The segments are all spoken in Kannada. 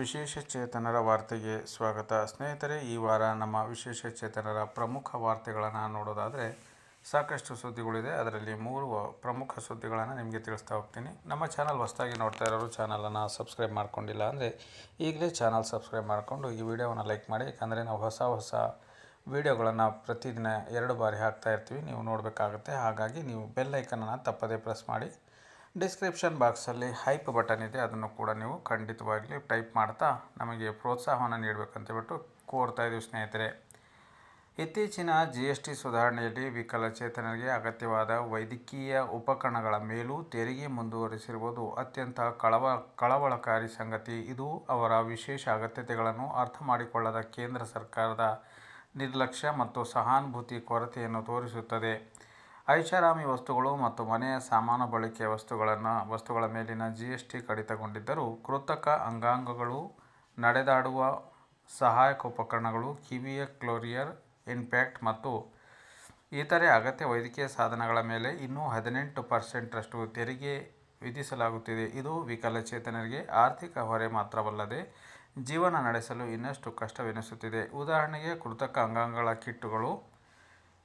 ವಿಶೇಷ ಚೇತನರ ವಾರ್ತೆಗೆ ಸ್ವಾಗತ. ಸ್ನೇಹಿತರೆ, ಈ ವಾರ ನಮ್ಮ ವಿಶೇಷ ಚೇತನರ ಪ್ರಮುಖ ವಾರ್ತೆಗಳನ್ನು ನೋಡೋದಾದರೆ ಸಾಕಷ್ಟು ಸುದ್ದಿಗಳಿದೆ. ಅದರಲ್ಲಿ ಮೂರು ಪ್ರಮುಖ ಸುದ್ದಿಗಳನ್ನು ನಿಮಗೆ ತಿಳಿಸ್ತಾ ಹೋಗ್ತೀನಿ. ನಮ್ಮ ಚಾನಲ್ ಹೊಸದಾಗಿ ನೋಡ್ತಾ ಇರೋರು ಚಾನಲನ್ನು ಸಬ್ಸ್ಕ್ರೈಬ್ ಮಾಡ್ಕೊಂಡಿಲ್ಲ ಅಂದರೆ ಈಗಲೇ ಚಾನಲ್ ಸಬ್ಸ್ಕ್ರೈಬ್ ಮಾಡಿಕೊಂಡು ಈ ವಿಡಿಯೋವನ್ನು ಲೈಕ್ ಮಾಡಿ. ಯಾಕಂದರೆ ನಾವು ಹೊಸ ಹೊಸ ವಿಡಿಯೋಗಳನ್ನು ಪ್ರತಿದಿನ ಎರಡು ಬಾರಿ ಹಾಕ್ತಾ ಇರ್ತೀವಿ. ನೀವು ನೋಡಬೇಕಾಗುತ್ತೆ. ಹಾಗಾಗಿ ನೀವು ಬೆಲ್ ಐಕನನ್ನು ತಪ್ಪದೇ ಪ್ರೆಸ್ ಮಾಡಿ. ಡಿಸ್ಕ್ರಿಪ್ಷನ್ ಬಾಕ್ಸಲ್ಲಿ ಹೈಪ್ ಬಟನ್ ಇದೆ. ಅದನ್ನು ಕೂಡ ನೀವು ಖಂಡಿತವಾಗಲಿ ಟೈಪ್ ಮಾಡ್ತಾ ನಮಗೆ ಪ್ರೋತ್ಸಾಹವನ್ನು ನೀಡಬೇಕಂತೇಳ್ಬಿಟ್ಟು ಕೋರ್ತಾ ಇದ್ದೀವಿ ಸ್ನೇಹಿತರೆ. ಇತ್ತೀಚಿನ ಜಿ ಎಸ್ ಟಿ ಸುಧಾರಣೆಯಲ್ಲಿ ವಿಕಲಚೇತನರಿಗೆ ಅಗತ್ಯವಾದ ವೈದ್ಯಕೀಯ ಉಪಕರಣಗಳ ಮೇಲೂ ತೆರಿಗೆ ಮುಂದುವರಿಸಿರುವುದು ಅತ್ಯಂತ ಕಳವ, ಕಳವಳಕಾರಿ ಸಂಗತಿ. ಇದು ಅವರ ವಿಶೇಷ ಅಗತ್ಯತೆಗಳನ್ನು ಅರ್ಥ ಮಾಡಿಕೊಳ್ಳದ ಕೇಂದ್ರ ಸರ್ಕಾರದ ನಿರ್ಲಕ್ಷ್ಯ ಮತ್ತು ಸಹಾನುಭೂತಿ ಕೊರತೆಯನ್ನು ತೋರಿಸುತ್ತದೆ. ಐಷಾರಾಮಿ ವಸ್ತುಗಳು ಮತ್ತು ಮನೆಯ ಸಾಮಾನು ಬಳಕೆಯ ವಸ್ತುಗಳನ್ನು, ವಸ್ತುಗಳ ಮೇಲಿನ ಜಿ ಎಸ್ ಟಿ ಕಡಿತಗೊಂಡಿದ್ದರೂ ಕೃತಕ ಅಂಗಾಂಗಗಳು ನಡೆದಾಡುವ ಸಹಾಯಕ ಉಪಕರಣಗಳು ಕಿವಿಯ ಕ್ಲೋರಿಯರ್ ಇಂಪ್ಯಾಕ್ಟ್ ಮತ್ತು ಇತರೆ ಅಗತ್ಯ ವೈದ್ಯಕೀಯ ಸಾಧನಗಳ ಮೇಲೆ ಇನ್ನೂ ಹದಿನೆಂಟು ಪರ್ಸೆಂಟ್ರಷ್ಟು ತೆರಿಗೆ ವಿಧಿಸಲಾಗುತ್ತಿದೆ. ಇದು ವಿಕಲಚೇತನರಿಗೆ ಆರ್ಥಿಕ ಹೊರೆ ಮಾತ್ರವಲ್ಲದೆ ಜೀವನ ನಡೆಸಲು ಇನ್ನಷ್ಟು ಕಷ್ಟವೆನಿಸುತ್ತಿದೆ. ಉದಾಹರಣೆಗೆ ಕೃತಕ ಅಂಗಾಂಗಗಳ ಕಿಟ್ಟುಗಳು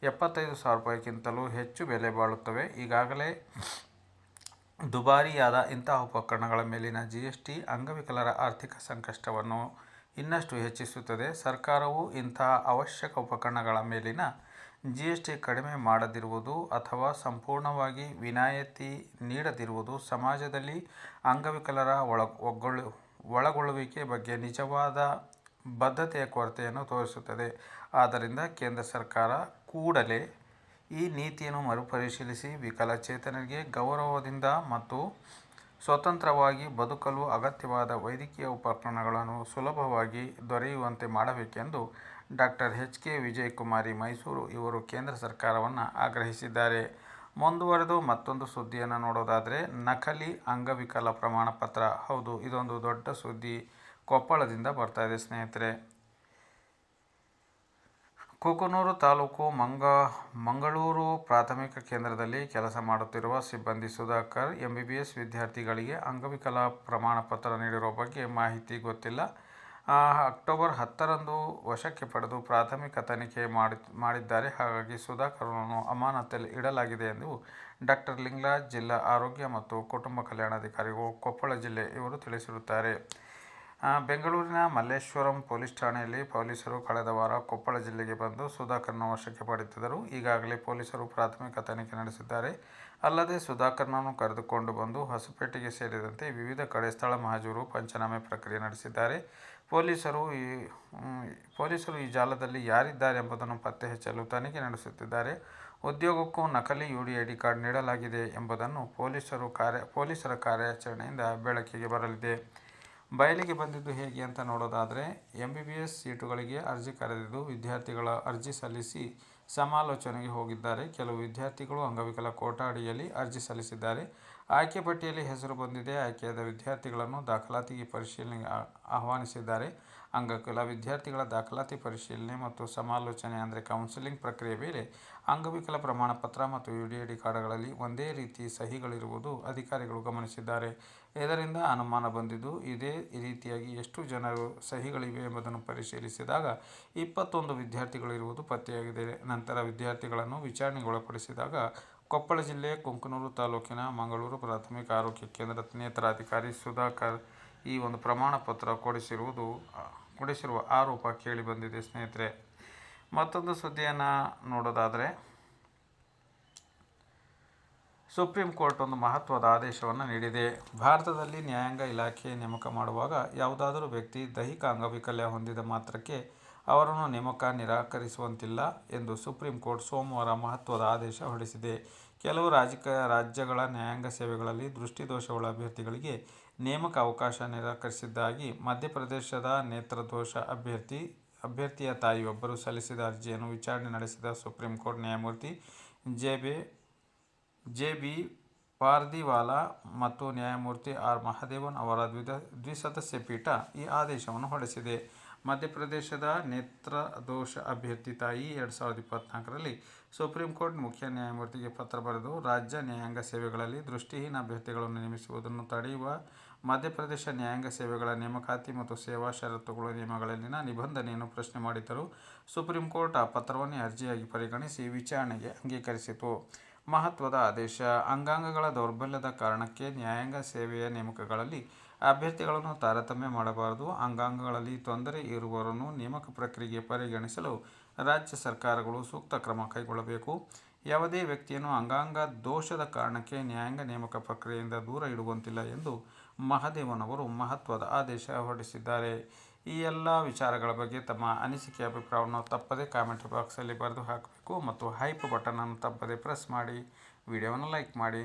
ಎಪ್ಪತ್ತೈದು ಸಾವಿರ ರೂಪಾಯಿಗಿಂತಲೂ ಹೆಚ್ಚು ಬೆಲೆ ಬಾಳುತ್ತವೆ. ಈಗಾಗಲೇ ದುಬಾರಿಯಾದ ಇಂತಹ ಉಪಕರಣಗಳ ಮೇಲಿನ ಜಿ ಎಸ್ ಟಿ ಅಂಗವಿಕಲರ ಆರ್ಥಿಕ ಸಂಕಷ್ಟವನ್ನು ಇನ್ನಷ್ಟು ಹೆಚ್ಚಿಸುತ್ತದೆ. ಸರ್ಕಾರವು ಇಂತಹ ಅವಶ್ಯಕ ಉಪಕರಣಗಳ ಮೇಲಿನ ಜಿ ಎಸ್ ಟಿ ಕಡಿಮೆ ಮಾಡದಿರುವುದು ಅಥವಾ ಸಂಪೂರ್ಣವಾಗಿ ವಿನಾಯಿತಿ ನೀಡದಿರುವುದು ಸಮಾಜದಲ್ಲಿ ಅಂಗವಿಕಲರ ಒಳ ಒಗ್ಗೊಳ್ಳು ಒಳಗೊಳ್ಳುವಿಕೆ ಬಗ್ಗೆ ನಿಜವಾದ ಬದ್ಧತೆಯ ಕೊರತೆಯನ್ನು ತೋರಿಸುತ್ತದೆ. ಆದ್ದರಿಂದ ಕೇಂದ್ರ ಸರ್ಕಾರ ಕೂಡಲೇ ಈ ನೀತಿಯನ್ನು ಮರುಪರಿಶೀಲಿಸಿ ವಿಕಲಚೇತನರಿಗೆ ಗೌರವದಿಂದ ಮತ್ತು ಸ್ವತಂತ್ರವಾಗಿ ಬದುಕಲು ಅಗತ್ಯವಾದ ವೈದ್ಯಕೀಯ ಉಪಕರಣಗಳನ್ನು ಸುಲಭವಾಗಿ ದೊರೆಯುವಂತೆ ಮಾಡಬೇಕೆಂದು doctor H K Vijayakumari Mysuru ಇವರು ಕೇಂದ್ರ ಸರ್ಕಾರವನ್ನು ಆಗ್ರಹಿಸಿದ್ದಾರೆ. ಮುಂದುವರೆದು ಮತ್ತೊಂದು ಸುದ್ದಿಯನ್ನು ನೋಡೋದಾದರೆ, ನಕಲಿ ಅಂಗವಿಕಲ ಪ್ರಮಾಣ ಪತ್ರ. ಹೌದು, ಇದೊಂದು ದೊಡ್ಡ ಸುದ್ದಿ. ಕೊಪ್ಪಳದಿಂದ ಬರ್ತಾ ಇದೆ ಸ್ನೇಹಿತರೆ. ಕುಕನೂರು ತಾಲೂಕು ಮಂಗ, ಮಂಗಳೂರು ಪ್ರಾಥಮಿಕ ಕೇಂದ್ರದಲ್ಲಿ ಕೆಲಸ ಮಾಡುತ್ತಿರುವ ಸಿಬ್ಬಂದಿ Sudhakar M B B S ವಿದ್ಯಾರ್ಥಿಗಳಿಗೆ ಅಂಗವಿಕಲ ಪ್ರಮಾಣ ಪತ್ರ ನೀಡಿರುವ ಬಗ್ಗೆ ಮಾಹಿತಿ ಗೊತ್ತಿಲ್ಲ. ಅಕ್ಟೋಬರ್ ಹತ್ತರಂದು ವಶಕ್ಕೆ ಪಡೆದು ಪ್ರಾಥಮಿಕ ತನಿಖೆ ಮಾಡಿ, ಮಾಡಿದ್ದಾರೆ. ಹಾಗಾಗಿ ಸುಧಾಕರ್ನನ್ನು ಅಮಾನತಲ್ಲಿ ಇಡಲಾಗಿದೆ ಎಂದು ಡಾಕ್ಟರ್ ಲಿಂಗರಾಜ್ ಜಿಲ್ಲಾ ಆರೋಗ್ಯ ಮತ್ತು ಕುಟುಂಬ ಕಲ್ಯಾಣಾಧಿಕಾರಿಗಳು ಕೊಪ್ಪಳ ಜಿಲ್ಲೆ ಇವರು ತಿಳಿಸಿರುತ್ತಾರೆ. ಬೆಂಗಳೂರಿನ ಮಲ್ಲೇಶ್ವರಂ ಪೊಲೀಸ್ ಠಾಣೆಯಲ್ಲಿ ಪೊಲೀಸರು ಕಳೆದ ವಾರ ಕೊಪ್ಪಳ ಜಿಲ್ಲೆಗೆ ಬಂದು ಸುಧಾಕರ್ನ ವಶಕ್ಕೆ ಪಡೆದಿದ್ದರು. ಈಗಾಗಲೇ ಪೊಲೀಸರು ಪ್ರಾಥಮಿಕ ತನಿಖೆ ನಡೆಸಿದ್ದಾರೆ. ಅಲ್ಲದೆ ಸುಧಾಕರ್ನನ್ನು ಕರೆದುಕೊಂಡು ಬಂದು ಹೊಸಪೇಟೆಗೆ ಸೇರಿದಂತೆ ವಿವಿಧ ಕಡೆ ಸ್ಥಳ ಮಹಾಜೂರು ಪಂಚನಾಮೆ ಪ್ರಕ್ರಿಯೆ ನಡೆಸಿದ್ದಾರೆ. ಪೊಲೀಸರು ಈ ಪೊಲೀಸರು ಈ ಜಾಲದಲ್ಲಿ ಯಾರಿದ್ದಾರೆ ಎಂಬುದನ್ನು ಪತ್ತೆ ಹಚ್ಚಲು ತನಿಖೆ ನಡೆಸುತ್ತಿದ್ದಾರೆ. ಉದ್ಯೋಗಕ್ಕೂ ನಕಲಿ U D I D card ನೀಡಲಾಗಿದೆ ಎಂಬುದನ್ನು ಪೊಲೀಸರು ಕಾರ್ಯ, ಪೊಲೀಸರ ಕಾರ್ಯಾಚರಣೆಯಿಂದ ಬೆಳಕಿಗೆ ಬರಲಿದೆ. ಬಯಲಿಗೆ ಬಂದಿದ್ದು ಹೇಗೆ ಅಂತ ನೋಡೋದಾದರೆ ಎಂ ಬಿ ಬಿ ಎಸ್ ಸೀಟುಗಳಿಗೆ ಅರ್ಜಿ ಕರೆದಿದ್ದು ವಿದ್ಯಾರ್ಥಿಗಳ ಅರ್ಜಿ ಸಲ್ಲಿಸಿ ಸಮಾಲೋಚನೆಗೆ ಹೋಗಿದ್ದಾರೆ. ಕೆಲವು ವಿದ್ಯಾರ್ಥಿಗಳು ಅಂಗವಿಕಲ ಕೋಟಾ ಅಡಿಯಲ್ಲಿ ಅರ್ಜಿ ಸಲ್ಲಿಸಿದ್ದಾರೆ. ಆಯ್ಕೆ ಪಟ್ಟಿಯಲ್ಲಿ ಹೆಸರು ಬಂದಿದೆ. ಆಯ್ಕೆಯಾದ ವಿದ್ಯಾರ್ಥಿಗಳನ್ನು ದಾಖಲಾತಿಗೆ ಪರಿಶೀಲನೆಗೆ ಆಹ್ವಾನಿಸಿದ್ದಾರೆ. ಅಂಗವಿಕಲ ವಿದ್ಯಾರ್ಥಿಗಳ ದಾಖಲಾತಿ ಪರಿಶೀಲನೆ ಮತ್ತು ಸಮಾಲೋಚನೆ ಅಂದರೆ ಕೌನ್ಸಿಲಿಂಗ್ ಪ್ರಕ್ರಿಯೆ ವೇಳೆ ಅಂಗವಿಕಲ ಪ್ರಮಾಣ ಪತ್ರ ಮತ್ತು ಯು ಡಿ ಐ ಡಿ ಕಾರ್ಡ್ಗಳಲ್ಲಿ ಒಂದೇ ರೀತಿ ಸಹಿಗಳಿರುವುದು ಅಧಿಕಾರಿಗಳು ಗಮನಿಸಿದ್ದಾರೆ. ಇದರಿಂದ ಅನುಮಾನ ಬಂದಿದ್ದು, ಇದೇ ರೀತಿಯಾಗಿ ಎಷ್ಟು ಜನರು ಸಹಿಗಳಿವೆ ಎಂಬುದನ್ನು ಪರಿಶೀಲಿಸಿದಾಗ ಇಪ್ಪತ್ತೊಂದು ವಿದ್ಯಾರ್ಥಿಗಳಿರುವುದು ಪತ್ತೆಯಾಗಿದೆ. ನಂತರ ವಿದ್ಯಾರ್ಥಿಗಳನ್ನು ವಿಚಾರಣೆಗೊಳಪಡಿಸಿದಾಗ ಕೊಪ್ಪಳ ಜಿಲ್ಲೆ ಕುಂಕನೂರು ತಾಲೂಕಿನ ಮಂಗಳೂರು ಪ್ರಾಥಮಿಕ ಆರೋಗ್ಯ ಕೇಂದ್ರ ನೇತ್ರಾಧಿಕಾರಿ ಸುಧಾಕರ್ ಈ ಒಂದು ಪ್ರಮಾಣ ಪತ್ರ ಕೊಡಿಸಿರುವುದು, ಕೊಡಿಸಿರುವ ಆರೋಪ ಕೇಳಿಬಂದಿದೆ ಸ್ನೇಹಿತರೆ. ಮತ್ತೊಂದು ಸುದ್ದಿಯನ್ನು ನೋಡೋದಾದರೆ, ಸುಪ್ರೀಂ ಕೋರ್ಟ್ ಒಂದು ಮಹತ್ವದ ಆದೇಶವನ್ನು ನೀಡಿದೆ. ಭಾರತದಲ್ಲಿ ನ್ಯಾಯಾಂಗ ಇಲಾಖೆ ನೇಮಕ ಮಾಡುವಾಗ ಯಾವುದಾದರೂ ವ್ಯಕ್ತಿ ದೈಹಿಕ ಅಂಗವೈಕಲ್ಯ ಹೊಂದಿದ ಮಾತ್ರಕ್ಕೆ ಅವರನ್ನು ನೇಮಕ ನಿರಾಕರಿಸುವಂತಿಲ್ಲ ಎಂದು ಸುಪ್ರೀಂ ಕೋರ್ಟ್ ಸೋಮವಾರ ಮಹತ್ವದ ಆದೇಶ ಹೊರಡಿಸಿದೆ. ಕೆಲವು ರಾಜಕೀಯ ರಾಜ್ಯಗಳ ನ್ಯಾಯಾಂಗ ಸೇವೆಗಳಲ್ಲಿ ದೃಷ್ಟಿದೋಷವುಳ್ಳ ಅಭ್ಯರ್ಥಿಗಳಿಗೆ ನೇಮಕ ಅವಕಾಶ ನಿರಾಕರಿಸಿದ್ದಾಗಿ ಮಧ್ಯಪ್ರದೇಶದ ನೇತ್ರದೋಷ ಅಭ್ಯರ್ಥಿ, ಅಭ್ಯರ್ಥಿಯ ತಾಯಿಯೊಬ್ಬರು ಸಲ್ಲಿಸಿದ ಅರ್ಜಿಯನ್ನು ವಿಚಾರಣೆ ನಡೆಸಿದ ಸುಪ್ರೀಂ ಕೋರ್ಟ್ ನ್ಯಾಯಮೂರ್ತಿ J B J B Pardiwala ಮತ್ತು ನ್ಯಾಯಮೂರ್ತಿ ಆರ್ ಮಹದೇವನ್ ಅವರ ದ್ವಿದ ದ್ವಿಸದಸ್ಯ ಪೀಠ ಈ ಆದೇಶವನ್ನು ಹೊರಡಿಸಿದೆ. ಮಧ್ಯಪ್ರದೇಶದ ನೇತ್ರದೋಷ ಅಭ್ಯರ್ಥಿ ತಾಯಿ ಎರಡು ಸಾವಿರದ ಇಪ್ಪತ್ನಾಲ್ಕರಲ್ಲಿ ಸುಪ್ರೀಂ ಕೋರ್ಟ್ ಮುಖ್ಯ ನ್ಯಾಯಮೂರ್ತಿಗೆ ಪತ್ರ ಬರೆದು ರಾಜ್ಯ ನ್ಯಾಯಾಂಗ ಸೇವೆಗಳಲ್ಲಿ ದೃಷ್ಟಿಹೀನ ಅಭ್ಯರ್ಥಿಗಳನ್ನು ನೇಮಿಸುವುದನ್ನು ತಡೆಯುವ ಮಧ್ಯಪ್ರದೇಶ ನ್ಯಾಯಾಂಗ ಸೇವೆಗಳ ನೇಮಕಾತಿ ಮತ್ತು ಸೇವಾ ಷರತ್ತುಗಳ ನಿಯಮಗಳಲ್ಲಿನ ನಿಬಂಧನೆಯನ್ನು ಪ್ರಶ್ನೆ ಮಾಡಿದ್ದರು ಸುಪ್ರೀಂ ಕೋರ್ಟ್ ಆ ಪತ್ರವನ್ನೇ ಅರ್ಜಿಯಾಗಿ ಪರಿಗಣಿಸಿ ವಿಚಾರಣೆಗೆ ಅಂಗೀಕರಿಸಿತು. ಮಹತ್ವದ ಆದೇಶ, ಅಂಗಾಂಗಗಳ ದೌರ್ಬಲ್ಯದ ಕಾರಣಕ್ಕೆ ನ್ಯಾಯಾಂಗ ಸೇವೆಯ ನೇಮಕಗಳಲ್ಲಿ ಅಭ್ಯರ್ಥಿಗಳನ್ನು ತಾರತಮ್ಯ ಮಾಡಬಾರದು. ಅಂಗಾಂಗಗಳಲ್ಲಿ ತೊಂದರೆ ಇರುವವರನ್ನು ನೇಮಕ ಪ್ರಕ್ರಿಯೆಗೆ ಪರಿಗಣಿಸಲು ರಾಜ್ಯ ಸರ್ಕಾರಗಳು ಸೂಕ್ತ ಕ್ರಮ ಕೈಗೊಳ್ಳಬೇಕು. ಯಾವುದೇ ವ್ಯಕ್ತಿಯನ್ನು ಅಂಗಾಂಗ ದೋಷದ ಕಾರಣಕ್ಕೆ ನ್ಯಾಯಾಂಗ ನೇಮಕ ಪ್ರಕ್ರಿಯೆಯಿಂದ ದೂರ ಇಡುವಂತಿಲ್ಲ ಎಂದು ಮಹದೇವನವರು ಮಹತ್ವದ ಆದೇಶ ಹೊರಡಿಸಿದ್ದಾರೆ. ಈ ಎಲ್ಲ ವಿಚಾರಗಳ ಬಗ್ಗೆ ತಮ್ಮ ಅನಿಸಿಕೆ ಅಭಿಪ್ರಾಯವನ್ನು ತಪ್ಪದೇ ಕಾಮೆಂಟ್ ಬಾಕ್ಸಲ್ಲಿ ಬರೆದು ಹಾಕಬೇಕು ಮತ್ತು ಹೈಪ್ ಬಟನನ್ನು ತಪ್ಪದೇ ಪ್ರೆಸ್ ಮಾಡಿ. ವಿಡಿಯೋವನ್ನು ಲೈಕ್ ಮಾಡಿ.